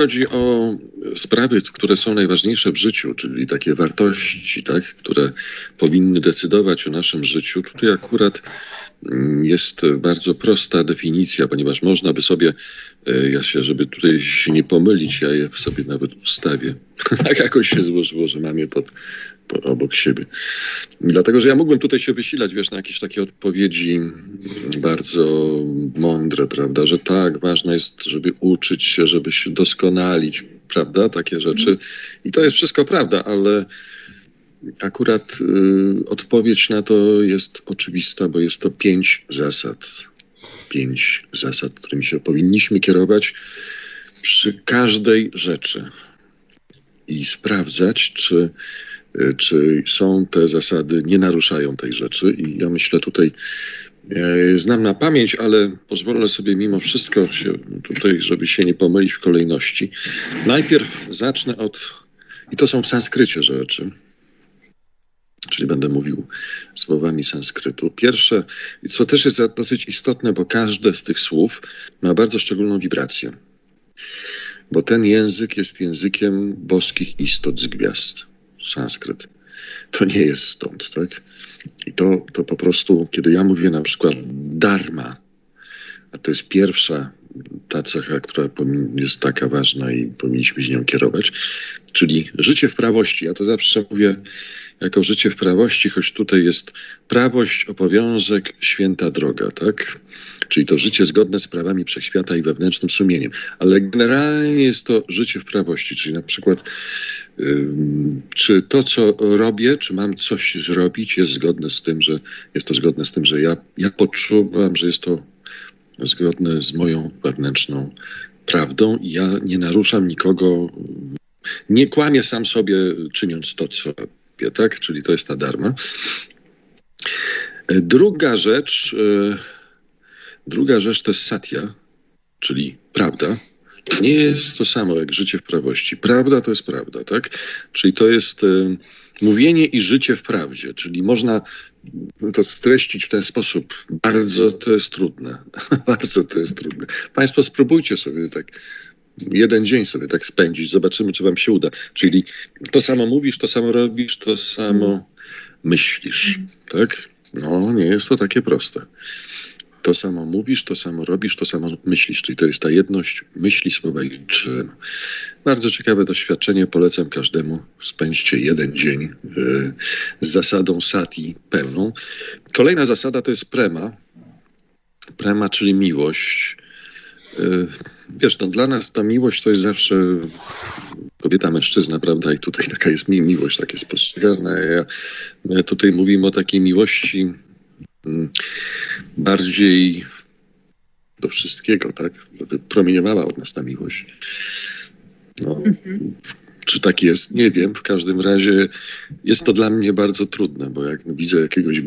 chodzi o sprawy, które są najważniejsze w życiu, czyli takie wartości, tak, które powinny decydować o naszym życiu, tutaj akurat jest bardzo prosta definicja, ponieważ można by sobie, e, ja się, żeby tutaj się nie pomylić, ja je sobie nawet ustawię. Tak jakoś się złożyło, że mam je pod, po, obok siebie. Dlatego, że ja mógłbym tutaj się wysilać, wiesz, na jakieś takie odpowiedzi bardzo mądre, prawda, że tak, ważne jest, żeby uczyć się, żeby się doskonalić, prawda, takie rzeczy. I to jest wszystko prawda, ale akurat y, odpowiedź na to jest oczywista, bo jest to pięć zasad. Pięć zasad, którymi się powinniśmy kierować przy każdej rzeczy i sprawdzać, czy, y, czy są te zasady, nie naruszają tej rzeczy. I ja myślę tutaj, e, znam na pamięć, ale pozwolę sobie mimo wszystko się tutaj, żeby się nie pomylić w kolejności. Najpierw zacznę od, i to są w sanskrycie rzeczy, czyli będę mówił słowami sanskrytu. Pierwsze, co też jest dosyć istotne, bo każde z tych słów ma bardzo szczególną wibrację bo ten język jest językiem boskich istot z gwiazd. Sanskryt. To nie jest stąd, tak? I to, to po prostu, kiedy ja mówię na przykład dharma, a to jest pierwsza ta cecha, która jest taka ważna i powinniśmy się nią kierować, czyli życie w prawości. Ja to zawsze mówię jako życie w prawości, choć tutaj jest prawość, obowiązek, święta droga, tak? Czyli to życie zgodne z prawami wszechświata i wewnętrznym sumieniem. Ale generalnie jest to życie w prawości, czyli na przykład czy to, co robię, czy mam coś zrobić, jest zgodne z tym, że jest to zgodne z tym, że ja, ja poczuwam, że jest to zgodne z moją wewnętrzną prawdą i ja nie naruszam nikogo, nie kłamię sam sobie, czyniąc to, co robię, tak? Czyli to jest ta darma. Druga rzecz, e, druga rzecz to jest satya, czyli prawda. Nie jest to samo jak życie w prawości. Prawda to jest prawda, tak? Czyli to jest e, mówienie i życie w prawdzie, czyli można to streścić w ten sposób. Bardzo to jest trudne. Bardzo to jest trudne. Państwo spróbujcie sobie tak jeden dzień sobie tak spędzić, zobaczymy, czy wam się uda. Czyli to samo mówisz, to samo robisz, to samo myślisz, tak? No, nie jest to takie proste. To samo mówisz, to samo robisz, to samo myślisz, czyli to jest ta jedność myśli, słowa i czyn. Bardzo ciekawe doświadczenie, polecam każdemu. Spędźcie jeden dzień y, z zasadą sati pełną. Kolejna zasada to jest prema. Prema, czyli miłość. Y, wiesz, no, dla nas ta miłość to jest zawsze kobieta, mężczyzna, prawda? I tutaj taka jest mi miłość, tak jest postrzegana. Ja, my tutaj mówimy o takiej miłości bardziej do wszystkiego, tak? Żeby promieniowała od nas ta miłość. No, mhm. Czy tak jest? Nie wiem. W każdym razie jest to dla mnie bardzo trudne, bo jak widzę jakiegoś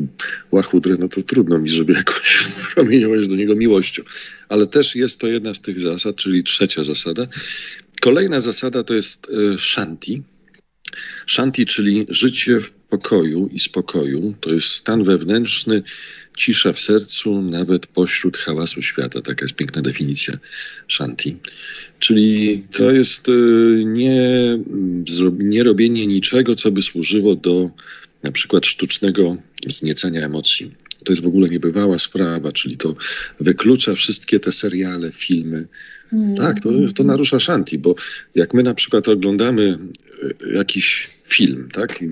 łachudry, no to trudno mi, żeby jakoś promieniować do niego miłością. Ale też jest to jedna z tych zasad, czyli trzecia zasada. Kolejna zasada to jest e, shanti. Shanti, czyli życie w pokoju i spokoju. To jest stan wewnętrzny, cisza w sercu, nawet pośród hałasu świata. Taka jest piękna definicja shanti. Czyli to jest y, nie, nie robienie niczego, co by służyło do na przykład sztucznego wzniecania emocji. To jest w ogóle niebywała sprawa, czyli to wyklucza wszystkie te seriale, filmy. Mm. Tak, to, to narusza shanti, bo jak my na przykład oglądamy y, jakiś film, tak? I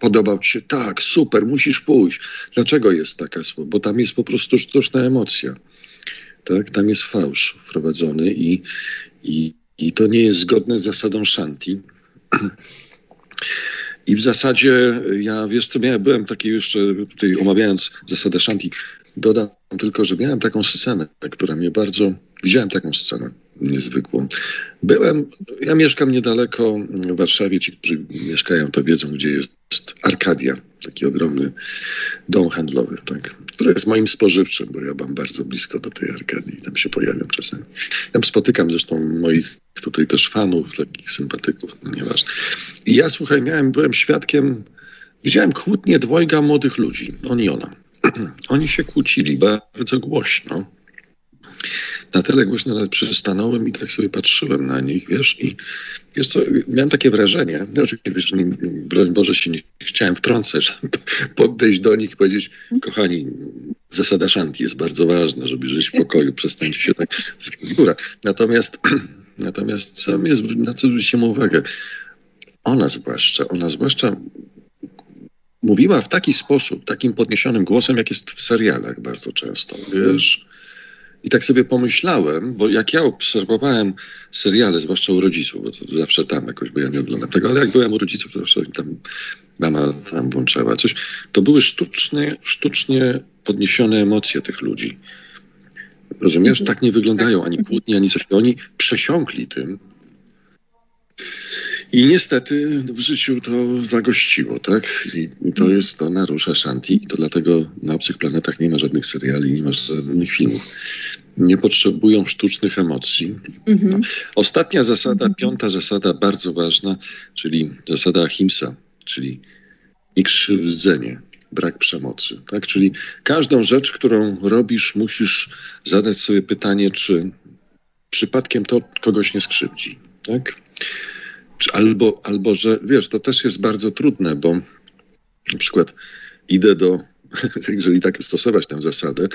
podobał ci się, tak, super, musisz pójść. Dlaczego jest taka słowa? Bo tam jest po prostu sztuczna emocja. Tak? Tam jest fałsz wprowadzony i, i, i to nie jest zgodne z zasadą shanti. I w zasadzie ja, wiesz co, miałem, byłem taki jeszcze tutaj omawiając zasadę shanti, dodam tylko, że miałem taką scenę, która mnie bardzo, widziałem taką scenę niezwykłą. Byłem, ja mieszkam niedaleko w Warszawie, ci, którzy mieszkają, to wiedzą, gdzie jest Arkadia, taki ogromny dom handlowy, tak, który jest moim spożywczym, bo ja mam bardzo blisko do tej Arkadii, tam się pojawiam czasami. Tam spotykam zresztą moich tutaj też fanów, takich sympatyków, no nieważne. I ja, słuchaj, miałem, byłem świadkiem, widziałem kłótnię dwojga młodych ludzi, on i ona. Oni się kłócili bardzo głośno. na tyle głośno nawet przystanąłem i tak sobie patrzyłem na nich, wiesz, i wiesz co, miałem takie wrażenie, no oczywiście, broń Boże się nie chciałem wtrącać, podejść do nich i powiedzieć, kochani, zasada szanti jest bardzo ważna, żeby żyć w pokoju, przestańcie się tak z góra. Natomiast, natomiast co mnie, na co zwróciłem uwagę, ona zwłaszcza, ona zwłaszcza mówiła w taki sposób, takim podniesionym głosem, jak jest w serialach bardzo często, wiesz. I tak sobie pomyślałem, bo jak ja obserwowałem seriale, zwłaszcza u rodziców, bo to zawsze tam jakoś, bo ja nie oglądam tego, ale jak byłem u rodziców, to zawsze tam mama tam włączała coś, to były sztucznie, sztucznie podniesione emocje tych ludzi. Rozumiesz? Mhm. Tak nie wyglądają ani kłótnie, ani coś. Oni przesiąkli tym. I niestety w życiu to zagościło, tak? I, to jest, to narusza Shanti. I to dlatego na obcych planetach nie ma żadnych seriali, nie ma żadnych filmów. Nie potrzebują sztucznych emocji. Mhm. Ostatnia zasada, Mhm. piąta zasada, bardzo ważna, czyli zasada Ahimsa, czyli niekrzywdzenie, brak przemocy. Tak? Czyli każdą rzecz, którą robisz, musisz zadać sobie pytanie, czy przypadkiem to kogoś nie skrzywdzi. Tak? Albo, albo, że wiesz, to też jest bardzo trudne, bo na przykład idę do, jeżeli tak stosować tę zasadę,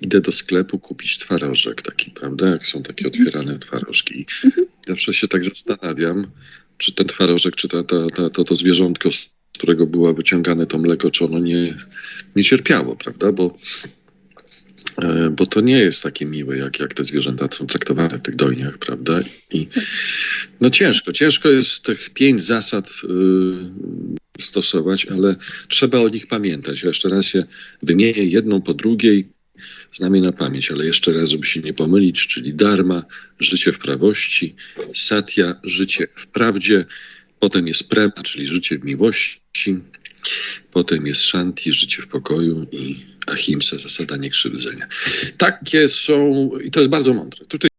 idę do sklepu kupić twarożek taki, prawda? Jak są takie otwierane twarożki. Mhm. Zawsze się tak zastanawiam, czy ten twarożek, czy ta, ta, ta, to, to zwierzątko, którego było wyciągane to mleko, czy ono nie, nie cierpiało, prawda? Bo, e, bo to nie jest takie miłe, jak, jak te zwierzęta są traktowane w tych dojniach, prawda? I no ciężko, ciężko jest tych pięć zasad y, stosować, ale trzeba o nich pamiętać. Ja jeszcze raz je wymienię jedną po drugiej, znam je na pamięć, ale jeszcze raz, żeby się nie pomylić, czyli dharma, życie w prawości, satya, życie w prawdzie, potem jest prema, czyli życie w miłości, potem jest shanti, życie w pokoju i ahimsa, zasada niekrzywdzenia. Takie są, i to jest bardzo mądre. Tutaj